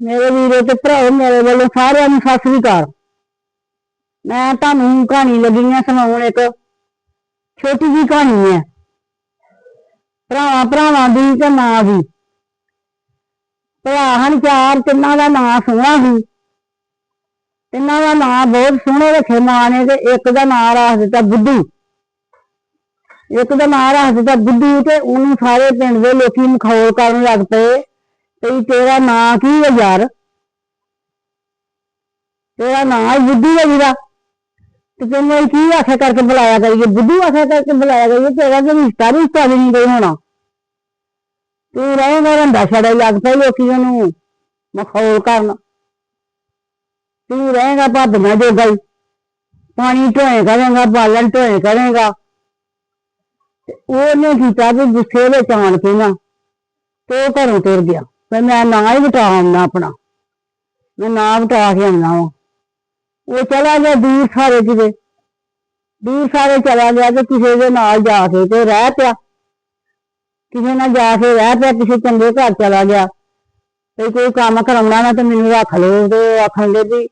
ਮੇਰੇ ਵੀਰੋ ਤੇ ਭਰਾਓ, ਮੇਰੇ ਵੱਲੋਂ ਸਾਰਿਆਂ ਨੂੰ ਸਤਿ ਸ੍ਰੀ ਅਕਾਲ। ਮੈਂ ਤੁਹਾਨੂੰ ਕਹਾਣੀ ਲੱਗੀ ਆ ਸੁਣਾਉਣ ਇੱਕ ਛੋਟੀ ਜਿਹੀ ਕਹਾਣੀ ਹੈ ਭਰਾਵਾਂ ਭਰਾਵਾਂ ਦੀ ਤੇ ਮਾਂ ਦੀ। ਭਰਾ ਹਨ ਚਾਰ, ਤਿੰਨਾਂ ਦਾ ਨਾਂ ਸੋਹਣਾ ਸੀ। ਤਿੰਨਾਂ ਦਾ ਨਾਂ ਬਹੁਤ ਸੋਹਣੇ ਰੱਖੇ ਮਾਂ ਨੇ ਤੇ ਇੱਕ ਦਾ ਨਾਂ ਰੱਖ ਦਿੱਤਾ ਬੁੱਧੂ ਇੱਕ ਦਾ ਨਾਂ ਰੱਖ ਦਿੱਤਾ ਬੁੱਧੂ ਤੇ ਉਹਨੂੰ ਸਾਰੇ ਪਿੰਡ ਦੇ ਲੋਕੀ ਮਖੌਲ ਕਰਨ ਲੱਗ ਪਏ। ਤੇ ਤੇਰਾ ਨਾਂ ਕੀ ਹੈ ਯਾਰ? ਤੇਰਾ ਨਾਂ ਹੀ ਬੁੱਧੂ ਹੈ ਵੀਰਾ ਤੇ ਤੈਨੂੰ ਅਸੀਂ ਕੀ ਆਖਿਆ ਕਰਕੇ ਬੁਲਾਇਆ ਕਰੀਏ? ਬੁੱਧੂ ਆਖਿਆ ਕਰਕੇ ਬੁਲਾਇਆ ਕਰੀਏ? ਤੇਰਾ ਤੇ ਰਿਸ਼ਤਾ ਵੀ ਰਿਸ਼ਤਾ ਵੀ ਨਹੀਂ ਕੋਈ ਹੋਣਾ। ਤੂੰ ਰਹੇਗਾ ਰੰਡਾ ਛੜਾ ਹੀ ਲੱਗ ਪਈ ਲੋਕੀ ਉਹਨੂੰ। ਮਖੌਲ ਕਰਨ। ਤੂੰ ਰਹੇਗਾ ਭਾਬੀਆਂ ਜੋਗਾ ਹੀ। ਪਾਣੀ ਢੋਏ ਕਰੇਗਾ, ਬਾਲਣ ਢੋਏ ਕਰੇਗਾ। ਤੇ ਉਹਨੇ ਕੀਤਾ ਵੀ ਗੁੱਸੇ ਵਿੱਚ ਆਣ ਕੇ ਨਾ, ਤੇ ਉਹ ਘਰੋਂ ਤੁਰ ਗਿਆ। ਫਿਰ ਮੈਂ ਨਾ ਹੀ ਵਟਾ ਆਉਣਾ ਆਪਣਾ। ਮੈਂ ਨਾ ਵਟਾ ਕੇ ਆਉਣਾ ਵਾ। ਉਹ ਚਲਾ ਗਿਆ ਦੂਰ ਸਾਰੇ ਕਿਤੇ। ਦੂਰ ਸਾਰੇ ਚਲਾ ਗਿਆ ਤੇ ਕਿਸੇ ਦੇ ਨਾਲ ਜਾ ਕੇ ਤੇ ਰਹਿ ਪਿਆ। ਕਿਸੇ ਨਾਲ ਜਾ ਕੇ ਰਹਿ ਪਿਆ, ਕਿਸੇ ਚੰਗੇ ਘਰ ਚਲਾ ਗਿਆ। ਤੇ ਕੋਈ ਕੰਮ ਕਰਾਉਣਾ ਨਾ ਤੇ ਮੈਨੂੰ ਰੱਖ ਲਓ ਤੇ ਉਹ ਆਖਣ ਦੇ ਵੀ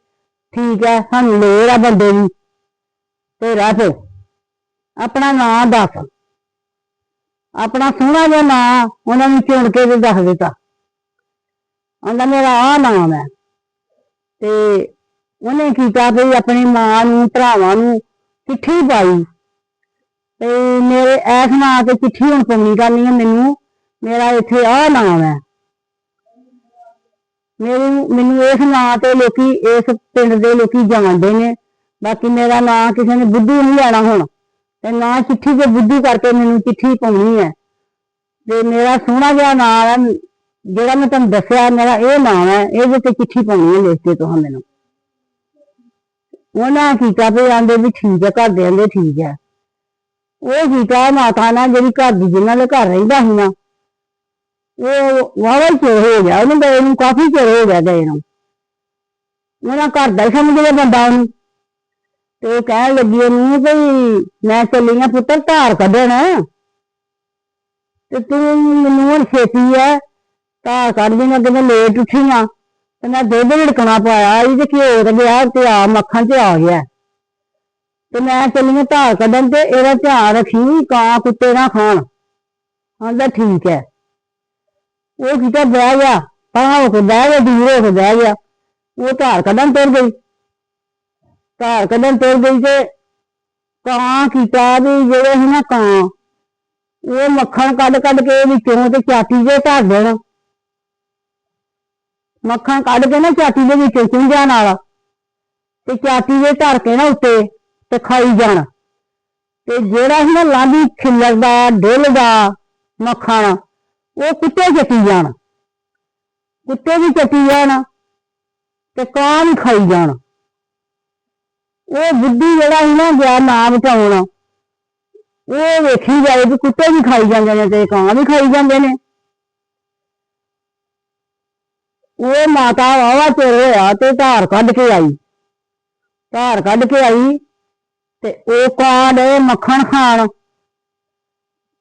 ਠੀਕ ਹੈ, ਸਾਨੂੰ ਲੋੜ ਆ ਬੰਦੇ ਦੀ। ਤੇ ਰਹਿ ਪਓ ਆਪਣਾ ਨਾਂ ਦੱਸ। ਆਪਣਾ ਸੋਹਣਾ ਜਿਹਾ ਨਾਂ ਉਹਨਾਂ ਨੂੰ ਚੁਣ ਕੇ ਤੇ ਦੱਸ ਦਿੱਤਾ। ਉਹਦਾ ਮੇਰਾ ਆ ਨਾਮ ਹੈ। ਤੇ ਉਹਨੇ ਕੀਤਾ ਵੀ ਆਪਣੀ ਮਾਂ ਨੂੰ, ਭਰਾਵਾਂ ਨੂੰ ਚਿੱਠੀ ਪਾਈ। ਤੇ ਮੇਰੇ ਐਸ ਨਾਂ ਤੇ ਚਿੱਠੀ ਹੁਣ ਪਾਉਣੀ ਕਰਨੀ ਹੈ ਮੈਨੂੰ। ਮੇਰਾ ਇੱਥੇ ਆ ਨਾਮ ਹੈ। ਮੈਨੂੰ ਮੈਨੂੰ ਇਸ ਨਾਂ ਤੇ ਲੋਕੀ, ਇਸ ਪਿੰਡ ਦੇ ਲੋਕੀ ਜਾਣਦੇ ਨੇ। ਬਾਕੀ ਮੇਰਾ ਨਾਂ ਕਿਸੇ ਨੇ ਬੁੱਧੂ ਨਹੀਂ ਲੈਣਾ ਹੁਣ। ਤੇ ਨਾ ਚਿੱਠੀ ਤੇ ਬੁੱਧੂ ਕਰਕੇ ਮੈਨੂੰ ਚਿੱਠੀ ਪਾਉਣੀ ਹੈ। ਤੇ ਮੇਰਾ ਸੋਹਣਾ ਜਿਹਾ ਨਾਂ ਹੈ। ਜਿਹੜਾ ਮੈਂ ਤੁਹਾਨੂੰ ਦੱਸਿਆ, ਮੇਰਾ ਇਹ ਨਾਮ ਹੈ, ਇਹਦੇ ਤੇ ਚਿੱਠੀ ਪਾਉਣੀ ਹੈ ਲਿਖ ਕੇ ਤੁਹਾਂ ਮੈਨੂੰ। ਉਹਨਾਂ ਕੀਤਾ ਵੀ ਆਂਦੇ ਵੀ ਠੀਕ ਹੈ ਘਰ ਦੇ ਆਂਦੇ ਠੀਕ ਹੈ। ਉਹ ਕੀਤਾ ਮਾਤਾ ਨਾਲ ਜਿਹੜੀ ਘਰ ਦੀ ਜਿਨ੍ਹਾਂ ਦੇ ਘਰ ਰਹਿੰਦਾ ਸੀ ਨਾ, ਉਹ ਵਾਵਾ ਚਿਰ ਹੋ ਗਿਆ, ਉਹਨੂੰ ਗਏ ਨੂੰ ਕਾਫੀ ਚਿਰ ਹੋ ਗਿਆ ਗਏ ਨੂੰ। ਉਹਨਾਂ ਘਰ ਦਾ ਹੀ ਸਮਝਦੇ ਬੰਦਾ ਉਹਨੂੰ। ਤੇ ਉਹ ਕਹਿਣ ਲੱਗੀ ਉਹਨੂੰ ਵੀ ਮੈਂ ਚੱਲੀ ਆ ਪੁੱਤਰ, ਧਾਰ ਕੱਢਣ। ਤੇ ਤੂੰ ਮੈਨੂੰ ਹੁਣ ਛੇਤੀ ਹੈ ਧਾਰ ਕੱਢ ਦੇਣਾ ਕਿ ਮੈਂ ਲੇਟ ਉੱਠੀ ਆ ਤੇ ਮੈਂ ਦੁੱਧ ਝੜਕਣਾ ਪਾਇਆ ਇਹ ਤੇ ਘਿਓ ਤੇ ਗਿਆ ਤੇ ਆ ਮੱਖਣ ਤੇ ਆ ਗਿਆ। ਤੇ ਮੈਂ ਚੱਲੀ ਆ ਧਾਰ ਕੱਢਣ ਤੇ ਇਹਦਾ ਧਿਆਨ ਰੱਖੀ ਕਾਂ ਕੁੱਤੇ ਨਾ ਖਾਣ। ਆਂਦਾ ਠੀਕ ਹੈ। ਉਹ ਕਿਤੇ ਬਹਿ ਗਿਆ, ਤਾਂ ਹੋ ਕੇ ਬਹਿ ਗਿਆ, ਦੂਰ ਹੋ ਕੇ ਬਹਿ ਗਿਆ। ਉਹ ਧਾਰ ਕੱਢਣ ਤੁਰ ਗਈ। ਧਾਰ ਕੱਢਣ ਤੁਰ ਗਈ ਤੇ ਕਾਂ ਕੀਤਾ ਵੀ ਜਿਹੜੇ ਸੀ ਕਾਂ, ਉਹ ਮੱਖਣ ਕੱਢ ਕੱਢ ਕੇ ਵਿੱਚੋਂ ਤੇ ਚਾਟੀ ਜੇ ਧਰ ਦੇਣ। ਮੱਖਣ ਕੱਢ ਕੇ ਨਾ ਚਾਟੀ ਦੇ ਵਿੱਚੋਂ ਚੁੰਝਾਂ ਨਾਲ ਤੇ ਚਾਟੀ ਦੇ ਧਰ ਕੇ ਨਾ ਉੱਤੇ ਤੇ ਖਾਈ ਜਾਣਾ। ਤੇ ਜਿਹੜਾ ਸੀ ਨਾ ਲਾਂਦੀ ਖਿੱਲਰ ਦਾ ਦਾ ਮੱਖਣ ਉਹ ਕੁੱਤੇ ਚੱਟੀ ਜਾਣ। ਕੁੱਤੇ ਵੀ ਚੱਟੀ ਜਾਣ ਤੇ ਕਾਂ ਵੀ ਖਾਈ ਜਾਣ। ਉਹ ਬੁੱਧੀ ਜਿਹੜਾ ਸੀ ਨਾ ਗਿਆ ਨਾ ਬਚਾਉਣ ਉਹ ਵੇਖੀ ਜਾਏ ਵੀ ਕੁੱਤੇ ਵੀ ਖਾਈ ਜਾਂਦੇ ਨੇ ਤੇ ਕਾਂ ਵੀ ਖਾਈ ਜਾਂਦੇ ਨੇ। ਉਹ ਮਾਤਾ ਵਾਵਾ ਚਿਰ ਹੋਇਆ ਤੇ ਧਾਰ ਕੱਢ ਕੇ ਆਈ। ਧਾਰ ਕੱਢ ਕੇ ਆਈ ਤੇ ਉਹ ਕਾਂ ਦੇ ਮੱਖਣ ਖਾਣ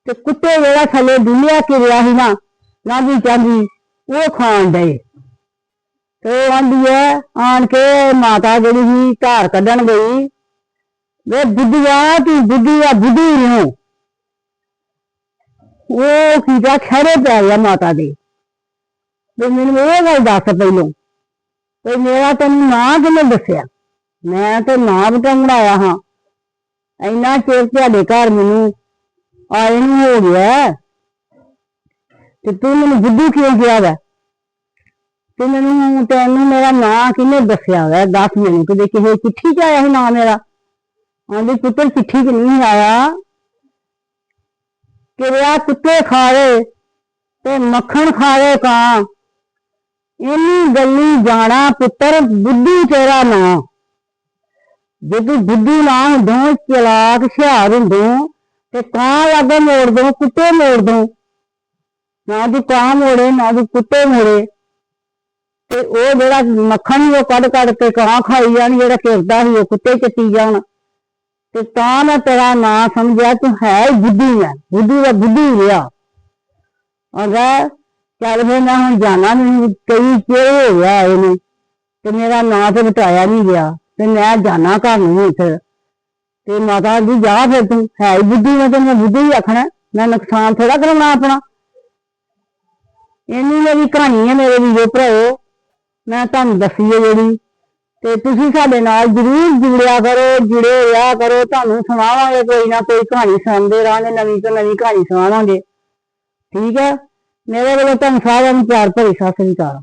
ਤੇ ਕੁੱਤੇ ਜਿਹੜਾ ਥੱਲੇ ਦੁਨੀਆ ਕਿਰਿਆ ਸੀ ਨਾ ਲਾਂਦੀ ਚਾਂਦੀ, ਉਹ ਖਾਣ ਡਏ। ਤੇ ਉਹ ਆਂਦੀ ਹੈ ਆਣ ਕੇ ਮਾਤਾ ਜਿਹੜੀ ਸੀ ਧਾਰ ਕੱਢਣ ਗਈ, ਵੇ ਬੁੱਧੀਆ ਤੂੰ ਬੁੱਧੀ ਆ ਬੁੱਧੀ ਨੂੰ। ਉਹ ਕੀਦਾ ਖੜੇ ਪੈ ਗਿਆ ਮਾਤਾ ਦੇ। ਤੇ ਮੈਨੂੰ ਇਹ ਗੱਲ ਦੱਸ ਪਹਿਲੋਂ। ਤੇ ਮੇਰਾ ਤੈਨੂੰ ਨਾਂ ਕਿਵੇਂ ਦੱਸਿਆ? ਮੈਂ ਤੇ ਨਾਂ ਬਟਾਉਣਾ ਹਾਂ। ਇੰਨਾ ਚਿਰ ਤੁਹਾਡੇ ਘਰ ਮੈਨੂੰ ਆਏ ਨੂੰ ਹੋ ਗਿਆ ਤੇ ਤੂੰ ਮੈਨੂੰ ਬੁੱਧੂ ਕਿਉਂ ਕਿਹਾ ਵਾ? ਤੇ ਮੈਨੂੰ ਤੈਨੂੰ ਮੇਰਾ ਨਾਂ ਕਿਹਨੇ ਦੱਸਿਆ ਵਾ? ਦੱਸ ਮੈਨੂੰ ਕਿ ਕਿਸੇ ਚਿੱਠੀ ਚ ਆਇਆ ਸੀ ਨਾਂ ਮੇਰਾ? ਆਂਦੀ ਪੁੱਤਰ ਚਿੱਠੀ ਚ ਨਹੀਂ ਆਇਆ। ਕਿਰਿਆ ਕੁੱਤੇ ਖਾਵੇ ਤੇ ਮੱਖਣ ਖਾਵੇ ਕਾਂ ਇਹਨੀ ਗੱਲੀ ਜਾਣਾ ਪੁੱਤਰ, ਬੁੱਧੀ ਤੇਰਾ ਨਾਂ। ਜੇ ਤੂੰ ਬੁੱਧੀ ਨਾ ਹੁੰਦੋਂ, ਚਲਾਕ ਹੁਸ਼ਿਆਰ ਹੁੰਦੋਂ, ਤੇ ਕਾਂ ਲਾਗੇ ਮੋੜ ਦੋ ਕੁੱਤੇ ਮੋੜ ਦੋ ਨਾ ਦੀ ਕਾਂ ਮੋੜੇ, ਨਾ ਦੀ ਕੁੱਤੇ ਮੋੜੇ। ਤੇ ਉਹ ਜਿਹੜਾ ਮੱਖਣ ਸੀ ਉਹ ਕੱਢ ਕੱਢ ਕੇ ਕਾਂ ਖਾਈ ਜਾਣ, ਜਿਹੜਾ ਕਿਰਦਾ ਸੀ, ਉਹ ਕੁੱਤੇ ਚੱਟੀ ਜਾਣ। ਤੇ ਤਾਂ ਮੈਂ ਤੇਰਾ ਨਾਂ ਸਮਝਿਆ, ਤੂੰ ਹੈ ਹੀ ਬੁੱਧੀ ਹੈ ਬੁੱਧੀ ਦਾ ਬੁੱਧੀ ਰਿਹਾ। ਅਗਾ ਚੱਲ ਫਿਰ ਮੈਂ ਹੁਣ ਜਾਣਾ ਮੈਨੂੰ ਕਈ ਚਿਰ ਹੋ ਗਿਆ ਆਏ ਨੂੰ ਤੇ ਮੇਰਾ ਨਾਂ ਤੇ ਬਤਾਇਆ ਨਹੀਂ ਗਿਆ, ਤੇ ਮੈਂ ਜਾਣਾ ਘਰ ਨੂੰ ਹੁਣ ਫਿਰ ਤੇ ਮਾਤਾ ਜੀ ਜਾ ਫਿਰ ਤੂੰ, ਹੈ ਹੀ ਬੁੱਧੀ ਮੈਂ ਤੈਨੂੰ ਬੁੱਧੀ ਹੀ ਆਖਣਾ, ਮੈਂ ਨੁਕਸਾਨ ਥੋੜਾ ਕਰਾਉਣਾ ਆਪਣਾ। ਇੰਨੀ ਮੇਰੀ ਕਹਾਣੀ ਹੈ ਮੇਰੇ ਵੀਰੋ ਭਰਾਓ, ਮੈਂ ਤੁਹਾਨੂੰ ਦੱਸੀ ਹੈ ਜਿਹੜੀ, ਤੇ ਤੁਸੀਂ ਸਾਡੇ ਨਾਲ ਜਰੂਰ ਜੁੜਿਆ ਕਰੋ, ਜੁੜੇ ਰਿਹਾ ਕਰੋ, ਤੁਹਾਨੂੰ ਸੁਣਾਵਾਂਗੇ ਕੋਈ ਨਾ ਕੋਈ ਕਹਾਣੀ, ਸੁਣਦੇ ਰਹਾਂਗੇ, ਨਵੀਂ ਤੋਂ ਨਵੀਂ ਕਹਾਣੀ ਸੁਣਾਵਾਂਗੇ। ਠੀਕ ਹੈ ਮੇਰੇ ਵੱਲੋਂ ਤੁਹਾਨੂੰ ਸਾਰਿਆਂ ਨੂੰ ਪਿਆਰ ਭਰੀ ਸਤਿ ਸ੍ਰੀ ਅਕਾਲ।